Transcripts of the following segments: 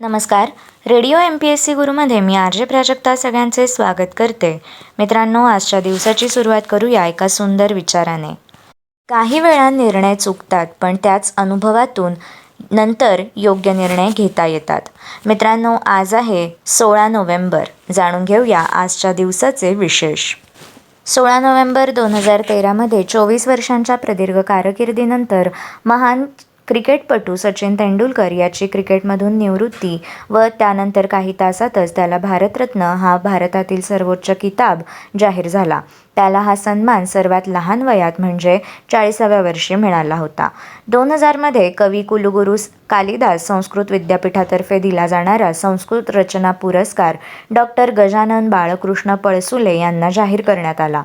नमस्कार. Radio M P S C गुरुमध्ये मी R J Prajakta सगळ्यांचे स्वागत करते. मित्रांनो आजच्या दिवसाची सुरुवात करूया एका सुंदर विचाराने. काही वेळा निर्णय चुकतात पण त्याच अनुभवातून नंतर योग्य निर्णय घेता येतात. मित्रांनो आज आहे सोळा नोव्हेंबर. जाणून घेऊया आजच्या दिवसाचे विशेष. सोळा नोव्हेंबर दोन हजार तेरामध्ये चोवीस वर्षांच्या प्रदीर्घ कारकिर्दीनंतर महान क्रिकेटपटू सचिन तेंडुलकर याची क्रिकेटमधून निवृत्ती व त्यानंतर काही तासातच त्याला भारतरत्न हा भारतातील सर्वोच्च किताब जाहीर झाला. त्याला हा सन्मान सर्वात लहान वयात म्हणजे चाळीसाव्या वर्षी मिळाला होता. दोन हजारमध्ये कवी कुलगुरू कालिदास संस्कृत विद्यापीठातर्फे दिला जाणारा संस्कृत रचना पुरस्कार डॉक्टर गजानन बाळकृष्ण पळसुले यांना जाहीर करण्यात आला.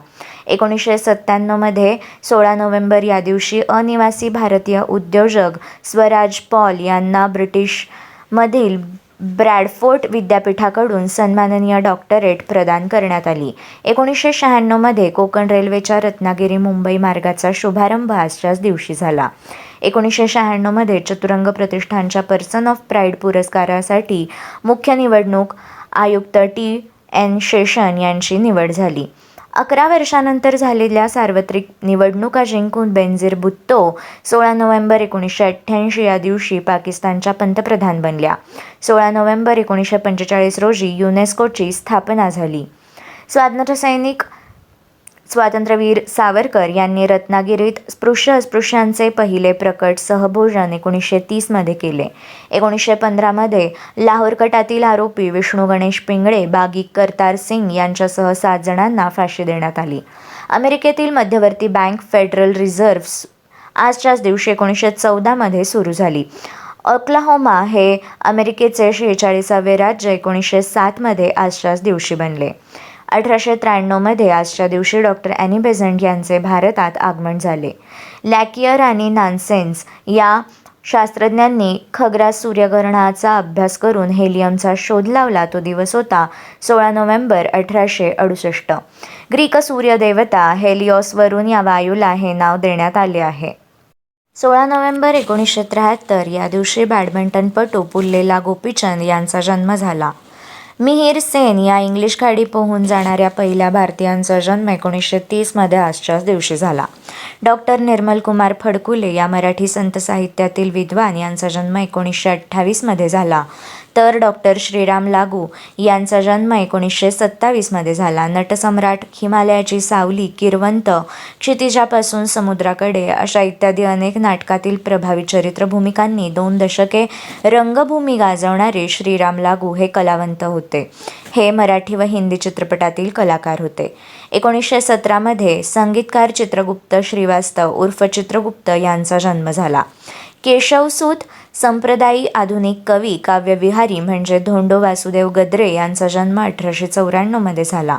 एकोणीसशे सत्त्याण्णवमध्ये सोळा नोव्हेंबर या दिवशी अनिवासी भारतीय उद्योजक स्वराज पॉल यांना ब्रिटिशमधील ब्रॅडफोर्ट विद्यापीठाकडून सन्माननीय डॉक्टरेट प्रदान करण्यात आली. एकोणीसशे शहाण्णवमध्ये कोकण रेल्वेच्या रत्नागिरी मुंबई मार्गाचा शुभारंभ आजच्याच दिवशी झाला. एकोणीसशे शहाण्णवमध्ये चतुरंग प्रतिष्ठानच्या पर्सन ऑफ प्राईड पुरस्कारासाठी मुख्य निवडणूक आयुक्त टी एन शेषन यांची निवड झाली. अकरा वर्षानंतर झालेल्या सार्वत्रिक निवडणुका जिंकून बेनझीर भुत्तो सोळा नोव्हेंबर एकोणीसशे अठ्ठ्याऐंशी या दिवशी पाकिस्तानच्या पंतप्रधान बनल्या. सोळा नोव्हेंबर एकोणीसशे पंचेचाळीस रोजी युनेस्कोची स्थापना झाली. स्वातंत्र्यसैनिक स्वातंत्र्यवीर सावरकर यांनी रत्नागिरीत स्पृश्य अस्पृश्यांचे पहिले प्रकट सहभोजन एकोणीसशे तीसमध्ये केले. एकोणीसशे पंधरामध्ये लाहोर कटातील आरोपी विष्णू गणेश पिंगळे बागी करतार सिंग यांच्यासह सात जणांना फाशी देण्यात आली. अमेरिकेतील मध्यवर्ती बँक फेडरल रिझर्व्ह आजच्याच दिवशी एकोणीसशे चौदामध्ये सुरू झाली. ओक्लाहोमा हे अमेरिकेचे शेहेचाळीसावे राज्य एकोणीसशे सातमध्ये आजच्याच दिवशी बनले. अठराशे त्र्याण्णवमध्ये आजच्या दिवशी डॉक्टर ॲनी बेझंट यांचे भारतात आगमन झाले. लॅकियर आणि नानसेन्स या शास्त्रज्ञांनी खग्रास सूर्यग्रहणाचा अभ्यास करून हेलियमचा शोध लावला. तो दिवस होता सोळा नोव्हेंबर अठराशे अडुसष्ट. ग्रीक सूर्यदेवता हेलिओसवरून या वायूला हे नाव देण्यात आले आहे. सोळा नोव्हेंबर एकोणीसशे त्र्याहत्तर या दिवशी बॅडमिंटनपटू पुल्लेला गोपीचंद यांचा जन्म झाला. मिहीर सेन या इंग्लिश खाडी पोहून जाणाऱ्या पहिल्या भारतीयांचा जन्म एकोणीसशे तीसमध्ये आजच्याच दिवशी झाला. डॉक्टर निर्मल कुमार फडकुले या मराठी संत साहित्यातील विद्वान यांचा जन्म एकोणीसशे अठ्ठावीसमध्ये झाला. तर डॉक्टर श्रीराम लागू यांचा जन्म एकोणीसशे सत्तावीसमध्ये झाला. नटसम्राट हिमालयाची सावली किरवंत क्षितिजापासून समुद्राकडे अशा इत्यादी अनेक नाटकातील प्रभावी चरित्र भूमिकांनी दोन दशके रंगभूमी गाजवणारे श्रीराम लागू हे कलावंत होते. हे मराठी व हिंदी चित्रपटातील कलाकार होते. एकोणीसशे सतरामध्ये संगीतकार चित्रगुप्त श्रीवास्तव उर्फ चित्रगुप्त यांचा जन्म झाला. केशवसूत संप्रदायी आधुनिक कवी काव्यविहारी म्हणजे धोंडो वासुदेव गद्रे यांचा जन्म अठराशे चौऱ्याण्णवमध्ये झाला.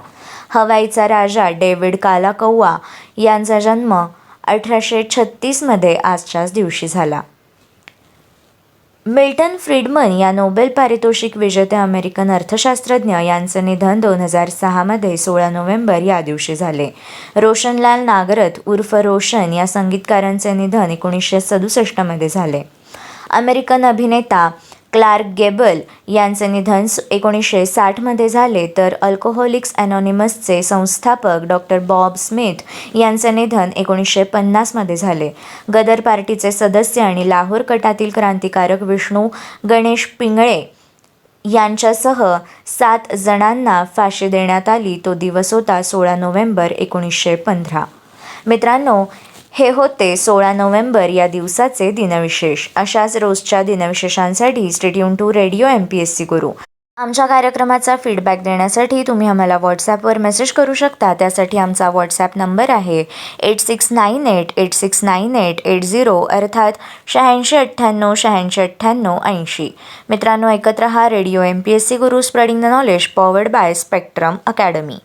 हवाईचा राजा डेव्हिड कालाकौवा यांचा जन्म अठराशे छत्तीसमध्ये आजच्याच दिवशी झाला. मिल्टन फ्रीडमन या नोबेल पारितोषिक विजेते अमेरिकन अर्थशास्त्रज्ञ यांचं निधन दोन हजार सहामध्ये सोळा नोव्हेंबर या दिवशी झाले. रोशनलाल नागरथ उर्फ रोशन या संगीतकारांचे निधन एकोणीसशे सदुसष्टमध्ये झाले. अमेरिकन अभिनेता क्लार्क गेबल यांचे निधन एकोणीसशे साठमध्ये झाले तर अल्कोहोलिक्स अनॉनिमसचे संस्थापक डॉक्टर बॉब स्मिथ यांचे निधन एकोणीसशे पन्नासमध्ये झाले. गदर पार्टीचे सदस्य आणि लाहोर कटातील क्रांतिकारक विष्णू गणेश पिंगळे यांच्यासह सात जणांना फाशी देण्यात आली. तो दिवस होता सोळा नोव्हेंबर एकोणीसशे पंधरा. मित्रांनो हे होते सोळा नोव्हेंबर या दिवसाचे दिनविशेष. अशाच रोजच्या दिनविशेषांसाठी stay tuned to radio M P S C Guru. आमच्या कार्यक्रमाचा फीडबॅक देण्यासाठी तुम्ही आम्हाला व्हॉट्सॲपवर मेसेज करू शकता. त्यासाठी आमचा व्हॉट्सॲप नंबर आहे eight six nine eight eight six nine eight eight zero अर्थात शहाऐंशी अठ्ठ्याण्णव शहाऐंशी अठ्ठ्याण्णव ऐंशी. मित्रांनो एकत्र हा radio M P S C Guru spreading the knowledge powered by Spectrum Academy